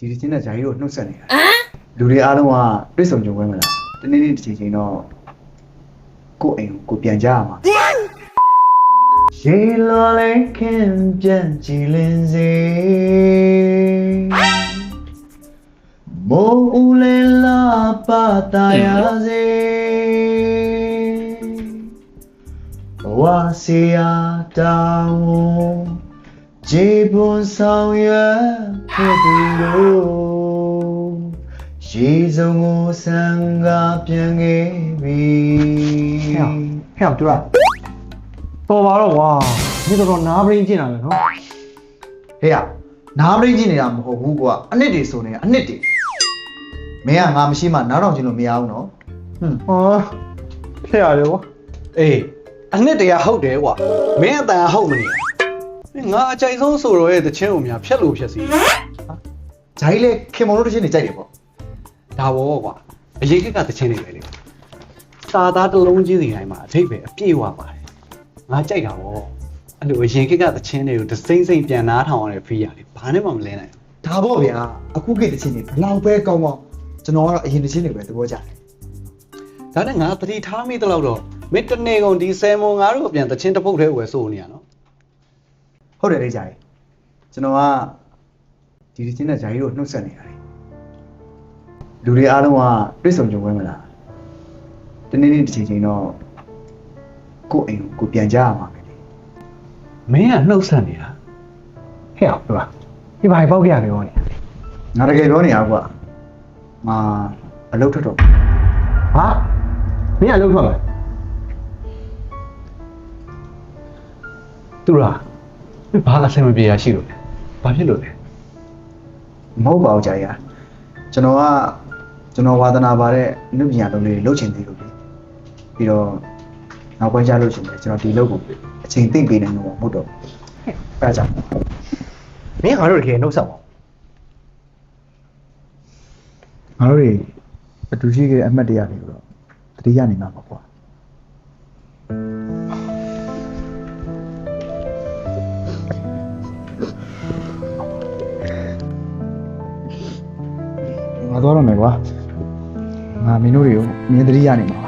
ဒီဒီချင်းနဲ့ဂျာကြီးတို့နှုတ်ဆက်နေတာလူတွေအားလုံးကပြည့်စုံကြုံပွဲမလားတနေ့နေ့တစ်ချိန်ချိန်တော့ကိုယ့်အိမ်ကိုကိုယ်ပြန်ကြရမှာရေလော်လေးခင်ပြန်ကြည်လင်းစေမိုးဦးလေးလာပါတာရစေဘဝစီယာတောင်း ဂျေပွန်ဆောင်ရွက်ဖြစ်သူတို့ရေစုံကိုဆံကပြန်ခဲ့ပြီဟဲ့အောင်ဟဲ့အောင်သူကတော်ပါတော့ကွာဒီတော့တော့နားပရင်းကျင်လာတယ်နော်ဟေ့ရနားမရင်းကြည့်နေတာမဟုတ်ဘူးကွာအနှစ်တွေဆိုနေတာအနှစ်တွေမင်းကငါမရှိမှနားထောင်ချင်လို့မရဘူးနော်ဟွန်းဟောဖြစ်ရတယ်ကွာအေးအနှစ်တရာဟုတ်တယ်ကွာမင်းအတန်ဟုတ်မနေ ငါအကြိုက်ဆုံးဆိုတော့ရဲ့တချင်းကိုများဖြက်လို့ဖြက်စီဂျာကြီးလေခင်မောင်တို့တစ်ချင်းနေကြိုက်တယ်ပေါ့ဒါဘောကွာအရေးကိကတချင်းနေပဲလေစာသားတစ်လုံးချင်းစီတိုင်းမှာအထိတ်ပဲအပြည့်ဝပါတယ်ငါကြိုက်တာဘောအဲ့လိုအရင်ကိကတချင်းတွေကိုဒစိမ့်စိမ့်ပြန်နားထောင်ရတဲ့ဖီးရတယ်ဘာနဲ့မှမလဲနိုင်ဒါပေါ့ဗျာအခုခေတ်တစ်ချင်းနေဘလောက်ပဲကောင်းကောင်းကျွန်တော်ကတော့အရင်တစ်ချင်းနေပဲသဘောကျတယ်ဒါနဲ့ငါသတိထားမိတဲ့လောက်တော့မင်းတနေကုန်ဒီဆယ်မွန်ငါတို့အပြန်တချင်းတစ်ပုတ်တည်းဝယ်စိုးနေရနော် ဟုတ်တယ်လေဂျာကြီးကျွန်တော်ကဒီတစ်ချင်းနဲ့ဂျာကြီးတို့နှုတ်ဆက်နေတာလေလူတွေအားလုံးကပြည့်စုံကြုံပွဲမလားတနေ့နေ့တစ်ချိန်ချိန်တော့ကိုယ့်အိမ်ကိုကိုယ်ပြန်ကြရမှာပဲလေမင်းကနှုတ်ဆက်နေတာဟဲ့အောင်သူကဒီဘာပေါက်ကြရတယ်ဟောနေငါတကယ်ပြောနေတာကွာငါအလုပ်ထွက်တော့ဟာမင်းကလုံးထွက်မယ်သူလားမင်း ဘာအဆင်မပြေရရှိလို့လဲဘာဖြစ်လို့လဲမဟုတ်ပါဘူးကြာကြီးကျွန်တော်ကကျွန်တော်ဝါသနာပါတဲ့အနုပညာလုံးလေးတွေလုပ်ချင်သေးလို့လေပြီးတော့နောက်ပိုင်းကျလို့ရှိရင်ကျွန်တော်ဒီလုပ်ကိုအချိန်သိမ့်ပေးနိုင်လို့မဟုတ်တော့ဘူးအဲဒါကြောင့်မင်းငါတို့တကယ်နှုတ်ဆက်ပါငါတို့တွေအတူရှိခဲ့တဲ့အမှတ်တရတွေကိုတော့တတိယနေမှာပါကွာ ငါတော့ရမယ်ကွာငါမင်းတို့တွေကိုမြင်တတိယနေမှာပါ